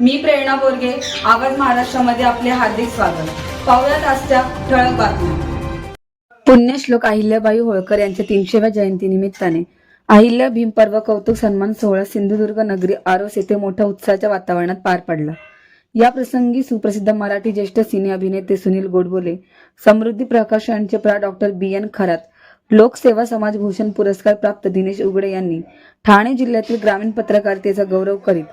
मी प्रेरणा बोरगे आवाज महाराष्ट्रामध्ये आपले हार्दिक स्वागत. पाहुयात आजच्या ठळक बातम्या. पुण्यश्लोक अहिल्याबाई होळकर यांच्या तीनशेव्या जयंती निमित्ताने अहिल्या भीम पर्व कौतुक सन्मान सोहळा सिंधुदुर्ग नगरी आरोस येथे मोठ्या उत्साहाच्या वातावरणात पार पडला. या प्रसंगी सुप्रसिद्ध मराठी ज्येष्ठ सिने अभिनेते सुनील गोडबोले समृद्धी प्रकाशनचे प्रा. डॉक्टर बी. एन. खरात लोकसेवा समाज भूषण पुरस्कार प्राप्त दिनेश उगडे यांनी ठाणे जिल्ह्यातील ग्रामीण पत्रकारितेचा गौरव करीत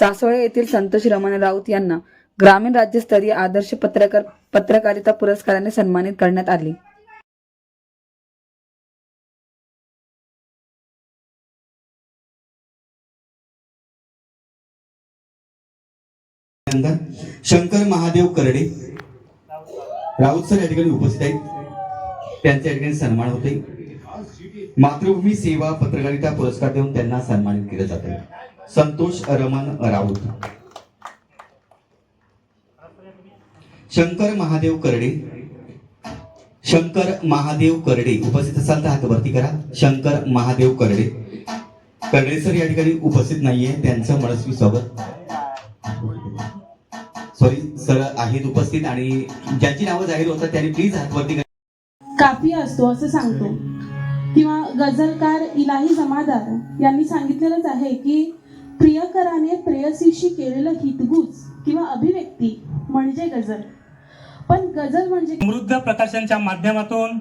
चासोळे येथील संतोष रमण राऊत यांना ग्रामीण राज्यस्तरीय आदर्श पत्रकार पत्रकारिता पुरस्काराने सन्मानित करण्यात आले. शंकर महादेव करडे. राऊत सर या ठिकाणी उपस्थित आहेत. त्यांच्या ठिकाणी सन्मान होते मातृभूमी सेवा पत्रकारिता पुरस्कार देऊन त्यांना सन्मानित केलं जाते. संतोष रमन राऊत. शंकर महादेव करडे. शंकर महादेव करडे. उपस्थित असाल तर हात वरती करा. शंकर महादेव करडे. करडे सर या ठिकाणी उपस्थित नाहीये. त्यांचं मनस्वी सोबत सॉरी सर आहेत उपस्थित आणि ज्यांची नावं जाहीर होतात त्यांनी प्लीज हातवरती करा. काफिया असतो असं सांगतो. किंवा गझलकार इलाही जमादार यांनी सांगितलेलंच आहे की प्रियकराने प्रेयसीशी केलेलं हितगुज किंवा अभिव्यक्ती म्हणजे गझल. पण गझल म्हणजे समृद्ध प्रकाशनच्या माध्यमातून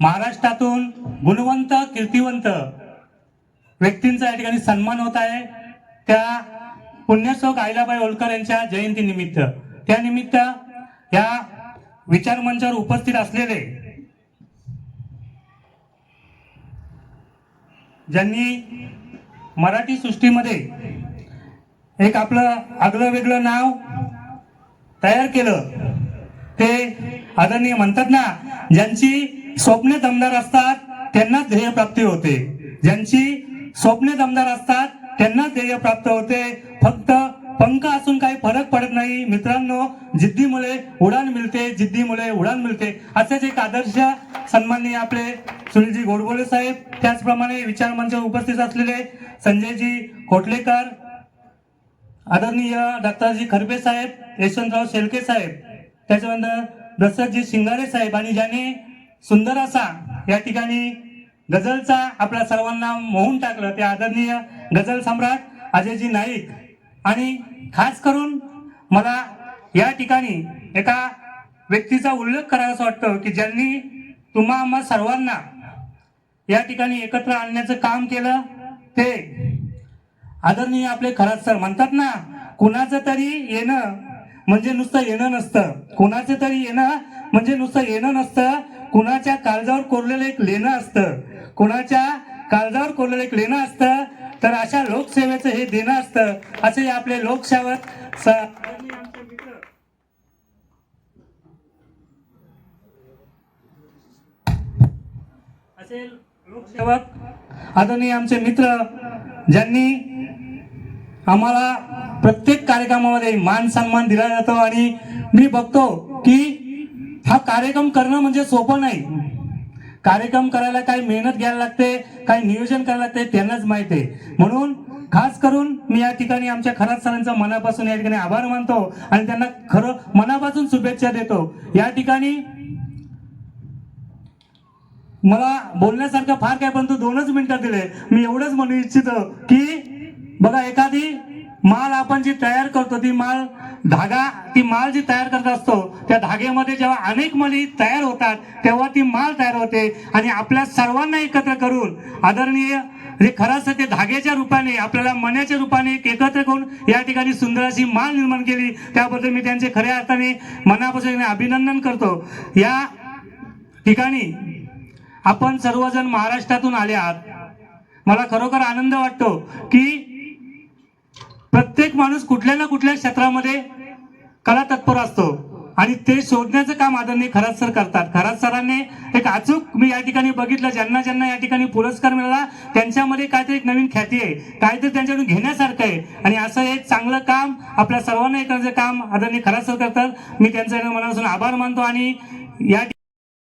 महाराष्ट्रातून गुणवंत कीर्तिवंत व्यक्तींचा या ठिकाणी सन्मान होत आहे. त्या पुण्यशोक आईलाबाई होळकर यांच्या जयंती निमित्त त्यानिमित्त या विचार मंचावर उपस्थित असलेले ज्यांनी मराठी सृष्टीमध्ये एक आपलं आगळं वेगळं नाव तयार केलं ते आदरणीय म्हणतात ना ज्यांची स्वप्ने दमदार असतात त्यांना ध्येय प्राप्ती होते. ज्यांची स्वप्ने दमदार असतात त्यांना ध्येय प्राप्त होते. फक्त पंख असून काही फरक पडत नाही. मित्रांनो जिद्दीमुळे उडान मिळते जिद्दीमुळे उडान मिळते. असेच एक आदर्श सन्माननीय आपले सुनीलजी गोडबोले साहेब. त्याचप्रमाणे विचार मंचावर उपस्थित असलेले संजयजी कोटलेकर आदरणीय डॉक्टरजी खरबे साहेब यशवंतराव शेलके साहेब त्याच्यानंतर दशरथजी शिंगारे साहेब आणि ज्याने सुंदर असा या ठिकाणी गझलचा आपल्या सर्वांना मोहून टाकलं ते आदरणीय गझल सम्राट अजयजी नाईक आणि खास करून मला या ठिकाणी एका व्यक्तीचा उल्लेख करावासा वाटतं की ज्यांनी तुम्हा आम्हा सर्वांना या ठिकाणी एकत्र आणण्याचं काम केलं ते आदरणीय आपले खरात सर म्हणतात ना कुणाचं तरी येणं म्हणजे नुसतं येणं नसतं. कुणाचं तरी येणं म्हणजे नुसतं येणं नसतं. कुणाच्या काळजावर कोरलेलं एक लेणं असतं. कुणाच्या काळजावर कोरलेलं एक लेणं असतं. तर अशा लोकसेवेचं हे देणं असतं. असे आपले लोकसेवक असे लोकसेवक आदरणीय आमचे मित्र ज्यांनी आम्हाला प्रत्येक कार्यक्रमामध्ये मान सन्मान दिला जातो आणि मी बघतो की हा कार्यक्रम करणं म्हणजे सोपं नाही. कार्यक्रम करायला काही मेहनत घ्यायला लागते काही नियोजन करायला लागते त्यांनाच माहिती आहे. म्हणून खास करून मी या ठिकाणी आमच्या खरात सरांचा मनापासून या ठिकाणी आभार मानतो आणि त्यांना खरं मनापासून शुभेच्छा देतो. या ठिकाणी मला बोलण्यासारखं फार काय परंतु दोनच मिनिटं दिले. मी एवढंच म्हणू इच्छितो की बघा एखादी माल आपण जी तयार करतो ती माल धागा ती माल जी तयार करत असतो त्या धाग्यामध्ये जेव्हा अनेक मली तयार होतात तेव्हा ती माल तयार होते. आणि आपल्या सर्वांना एकत्र करून आदरणीय जे खरं असतं ते धाग्याच्या रूपाने आपल्याला मण्याच्या रूपाने एकत्र करून या ठिकाणी सुंदर अशी माल निर्माण केली. त्याबद्दल मी त्यांचे खऱ्या अर्थाने मनापासून अभिनंदन करतो. या ठिकाणी आपण सर्वजण महाराष्ट्रातून आले आहात मला खरोखर आनंद वाटतो की प्रत्येक माणूस कुठल्या ना कुठल्या क्षेत्रामध्ये कला तत्पर असतो. आणि ते शोधण्याचं काम आदरणीय खरात सर करतात. खरात सरांनी एक अचूक मी या ठिकाणी बघितलं ज्यांना ज्यांना या ठिकाणी पुरस्कार मिळाला त्यांच्यामध्ये काहीतरी एक नवीन ख्याती आहे. काहीतरी त्यांच्याकडून घेण्यासारखं आहे. आणि असं एक चांगलं काम आपल्या सर्वांना एक काम आदरणीय खरात सर करतात. मी त्यांचा मनापासून आभार मानतो आणि या